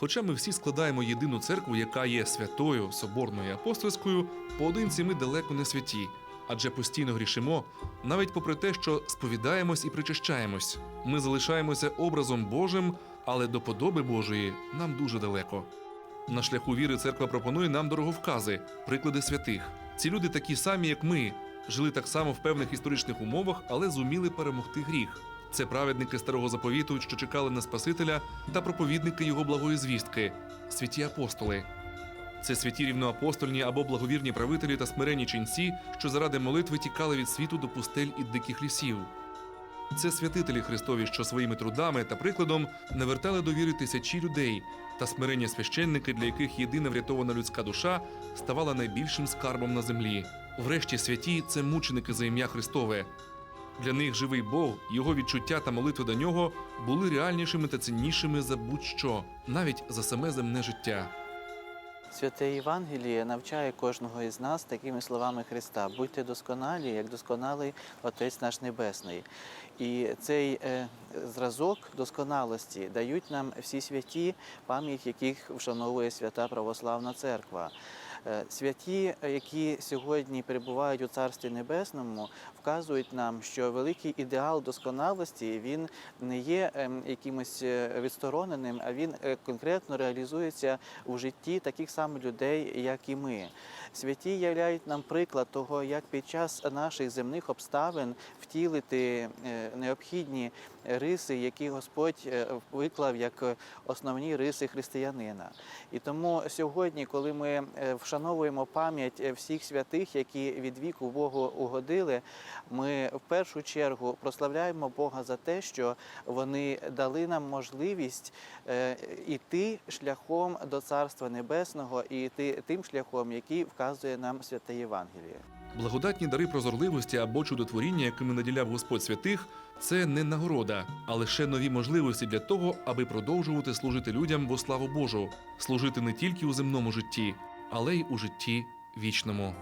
Хоча ми всі складаємо єдину церкву, яка є святою, соборною і апостольською, поодинці ми далеко не святі, адже постійно грішимо, навіть попри те, що сповідаємось і причащаємось. Ми залишаємося образом Божим, але до подоби Божої нам дуже далеко. На шляху віри церква пропонує нам дороговкази, приклади святих. Ці люди такі самі, як ми, жили так само в певних історичних умовах, але зуміли перемогти гріх. Це праведники старого заповіту, що чекали на Спасителя, та проповідники його благої звістки, святі апостоли. Це святі рівноапостольні або благовірні правителі та смиренні ченці, що заради молитви тікали від світу до пустель і диких лісів. Це святителі Христові, що своїми трудами та прикладом навертали до віри тисячі людей, та смирення священники, для яких єдина врятована людська душа ставала найбільшим скарбом на землі. Врешті святі це мученики за ім'я Христове. Для них живий Бог, його відчуття та молитви до нього були реальнішими та ціннішими за будь-що, навіть за саме земне життя. Святе Євангеліє навчає кожного із нас такими словами Христа: будьте досконалі, як досконалий Отець наш Небесний. І цей е, зразок досконалості дають нам всі святі, пам'ять яких вшановує свята Православна Церква. Е, Святі, е, які сьогодні перебувають у Царстві Небесному, вказують нам, що великий ідеал досконалості він не є ем, якимось е, відстороненим, а він конкретно реалізується у житті таких самих людей, як і ми. Святі являють нам приклад того, як під час наших земних обставин втілити необхідні риси, які Господь виклав як основні риси християнина. І тому сьогодні, коли ми е, вшановуємо пам'ять е, всіх святих, які від віку Богу угодили, ми в першу чергу прославляємо Бога за те, що вони дали нам можливість е, іти шляхом до Царства Небесного і йти тим шляхом, який вказує нам святе Євангеліє. Благодатні дари прозорливості або чудотворіння, якими наділяв Господь святих, це не нагорода, а лише нові можливості для того, аби продовжувати служити людям во славу Божу, служити не тільки у земному житті, але й у житті вічному.